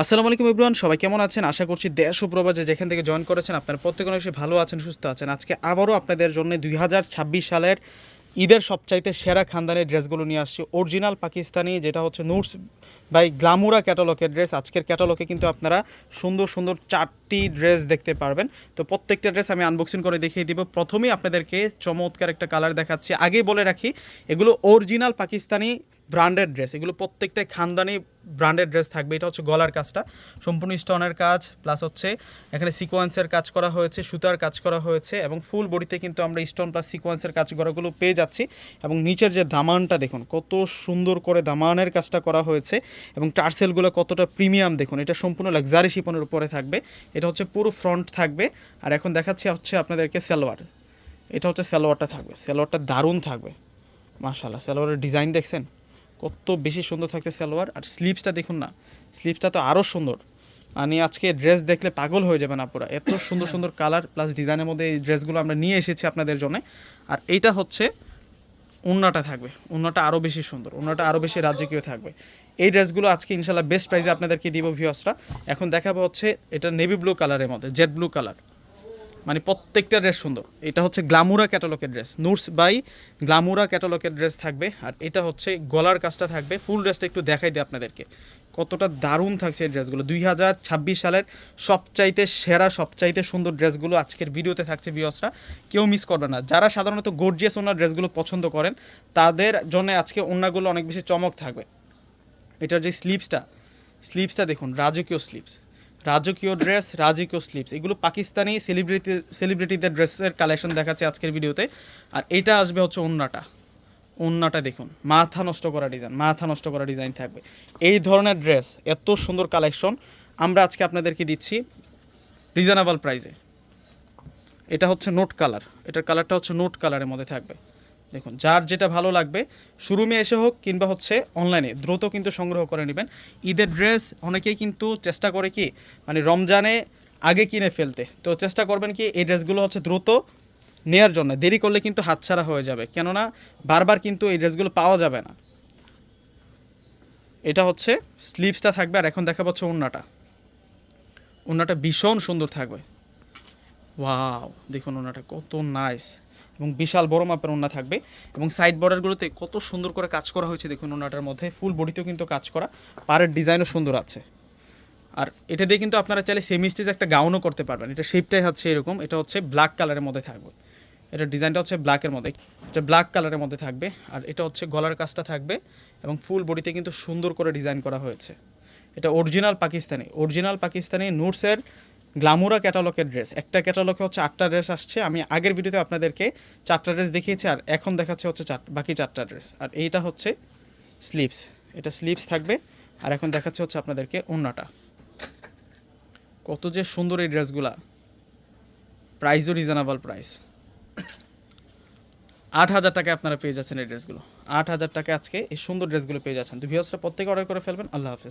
আসসালামু আলাইকুম ইব্রান সবাই কেমন আছেন? আশা করছি দেশ ও প্রবাসে যেখান থেকে জয়েন করেছেন আপনারা প্রত্যেকে অনেক ভালো আছেন, সুস্থ আছেন। আজকে আবারও আপনাদের জন্য দুই হাজার ছাব্বিশ সালের ঈদের সবচাইতে সেরা খানদানের ড্রেসগুলো নিয়ে আসছি। অরিজিনাল পাকিস্তানি, যেটা হচ্ছে নুটস বাই গ্লামুরা ক্যাটালগের ড্রেস। আজকের ক্যাটালগে কিন্তু আপনারা সুন্দর সুন্দর চারটি ড্রেস দেখতে পারবেন। তো প্রত্যেকটা ড্রেস আমি আনবক্সিং করে দেখিয়ে দিব। প্রথমেই আপনাদেরকে চমৎকার একটা কালার দেখাচ্ছি। আগে বলে রাখি, এগুলো অরিজিনাল পাকিস্তানি ব্র্যান্ডেড ড্রেস। এগুলো প্রত্যেকটাই খানদানি ব্র্যান্ডেড ড্রেস থাকবে। এটা হচ্ছে গলার কাজটা। সম্পূর্ণ স্টোনের কাজ, প্লাস হচ্ছে এখানে সিকোয়েন্সের কাজ করা হয়েছে, সুতার কাজ করা হয়েছে, এবং ফুল বডিতে কিন্তু আমরা স্টোন প্লাস সিকোয়েন্সের কাজ করাগুলো পেয়ে যাচ্ছি। এবং নিচের যে দামানটা দেখুন, কত সুন্দর করে দামানের কাজটা করা হয়েছে, এবং টার্সেলগুলো কতটা প্রিমিয়াম দেখুন, এটা সম্পূর্ণ লাক্সারি শিপনের উপরে থাকবে। এটা হচ্ছে পুরো ফ্রন্ট থাকবে, আর এখন দেখাচ্ছি হচ্ছে আপনাদেরকে সালোয়ার। এটা হচ্ছে সালোয়ারটা থাকবে, সালোয়ারটা দারুণ থাকবে। মাশাল্লাহ সালোয়ারের ডিজাইন দেখছেন? কত বেশি সুন্দর থাকছে সালোয়ার। আর স্লিভসটা দেখুন না স্লিভসটা তো আরও সুন্দর। মানে আজকে ড্রেস দেখলে পাগল হয়ে যাবেন আপুরা। এত সুন্দর সুন্দর কালার প্লাস ডিজাইনের মধ্যে এই ড্রেসগুলো আমরা নিয়ে এসেছি আপনাদের জন্য। আর এইটা হচ্ছে উন্নাটা থাকবে, উন্নাটা আরও বেশি সুন্দর, উন্নাটা আরও বেশি রাজকীয় থাকবে। এই ড্রেসগুলো আজকে ইনশাল্লাহ বেস্ট প্রাইসে আপনাদেরকে দিব ভিউয়ার্সরা এখন দেখাবো হচ্ছে এটা নেভি ব্লু কালারের মধ্যে জেড ব্লু কালার মানে প্রত্যেকটা ড্রেস সুন্দর। এটা হচ্ছে গ্লামুরা ক্যাটালগের ড্রেস নুটস বাই গ্লামুরা ক্যাটালগের ড্রেস থাকবে, আর এটা হচ্ছে গলার কাজটা থাকবে। ফুল ড্রেসটা একটু দেখাই দিই আপনাদেরকে। কতটা দারুণ থাকছে এই ড্রেসগুলো দুই হাজার ছাব্বিশ সালের সবচাইতে সেরা, সবচাইতে সুন্দর ড্রেসগুলো আজকের ভিডিওতে থাকছে ভিউসরা কেউ মিস করবে না। যারা সাধারণত গর্জিয়াস ওনার ড্রেসগুলো পছন্দ করেন, তাদের জন্য আজকে ওনাগুলো অনেক বেশি চমক থাকবে। এটার যে স্লিপসটা স্লিপসটা দেখুন, রাজকীয় স্লিপস রাজকীয় ড্রেস, রাজকীয় স্লিপস এগুলো পাকিস্তানি সেলিব্রিটি সেলিব্রিটিদের ড্রেসের কালেকশন দেখাচ্ছে আজকের ভিডিওতে। আর এটা আসবে হচ্ছে ওন্নাটা। ওন্নাটা দেখুন, মাথা নষ্ট করা ডিজাইন মাথা নষ্ট করা ডিজাইন থাকবে। এই ধরনের ড্রেস এত সুন্দর কালেকশন আমরা আজকে আপনাদেরকে দিচ্ছি রিজনেবল প্রাইসে এটা হচ্ছে নোট কালার এটার কালারটা হচ্ছে নোট কালারের মধ্যে থাকবে। দেখুন, যার যেটা ভালো লাগবে শোরুমে এসে হোক কিংবা হচ্ছে অনলাইনে দ্রুত কিন্তু সংগ্রহ করে নেবেন। ঈদের ড্রেস অনেকেই কিন্তু চেষ্টা করে কি মানে রমজানে আগে কিনে ফেলতে। তো চেষ্টা করবেন কি, এই ড্রেসগুলো হচ্ছে দ্রুত নেয়ার জন্য। দেরি করলে কিন্তু হাতছাড়া হয়ে যাবে। কেননা, বারবার কিন্তু এই ড্রেসগুলো পাওয়া যাবে না। এটা হচ্ছে স্লিভসটা থাকবে, আর এখন দেখা পাচ্ছে ওন্নাটা ওন্নাটা ভীষণ সুন্দর থাকবে। ওয়াও, দেখুন ওনাটা কত নাইস এবং বিশাল বড় মাপের ওনা থাকবে এবং সাইড বর্ডারগুলোতে কত সুন্দর করে কাজ করা হয়েছে দেখুন ওনাটার মধ্যে। ফুল বডিতেও কিন্তু কাজ করা, পাড়ের ডিজাইনও সুন্দর আছে। আর এটা দিয়ে কিন্তু আপনারা চাইলে সেমি স্টিচ একটা গাউনও করতে পারবেন। এটা শেপটাই হচ্ছে এরকম, এটা হচ্ছে ব্ল্যাক কালারের মধ্যে থাকবে। এটা ডিজাইনটা হচ্ছে ব্ল্যাকের মধ্যে, এটা ব্ল্যাক কালারের মধ্যে থাকবে। আর এটা হচ্ছে গলার কাজটা থাকবে এবং ফুল বডিতে কিন্তু সুন্দর করে ডিজাইন করা হয়েছে। এটা অরিজিনাল পাকিস্তানি অরিজিনাল পাকিস্তানি নুটসের গ্লামুরা ক্যাটালগের ড্রেস। একটা ক্যাটালগে হচ্ছে আটটা ড্রেস আসছে। আমি আগের ভিডিওতে আপনাদেরকে চারটা ড্রেস দেখিয়েছি, আর এখন দেখাচ্ছে হচ্ছে চার বাকি চারটা ড্রেস। আর এইটা হচ্ছে স্লিভস। এটা স্লিভস থাকবে, আর এখন দেখাচ্ছে হচ্ছে আপনাদেরকে অন্যটা কত যে সুন্দর এই ড্রেসগুলা। প্রাইসও রিজনেবল প্রাইস। আট হাজার টাকায় আপনারা পেয়ে যাচ্ছেন এই ড্রেসগুলো। আট হাজার টাকা আজকে এই সুন্দর ড্রেসগুলো পেয়ে যাচ্ছেন। তো ভিউসরা প্রত্যেকে অর্ডার করে ফেলবেন। আল্লাহ হাফেজ।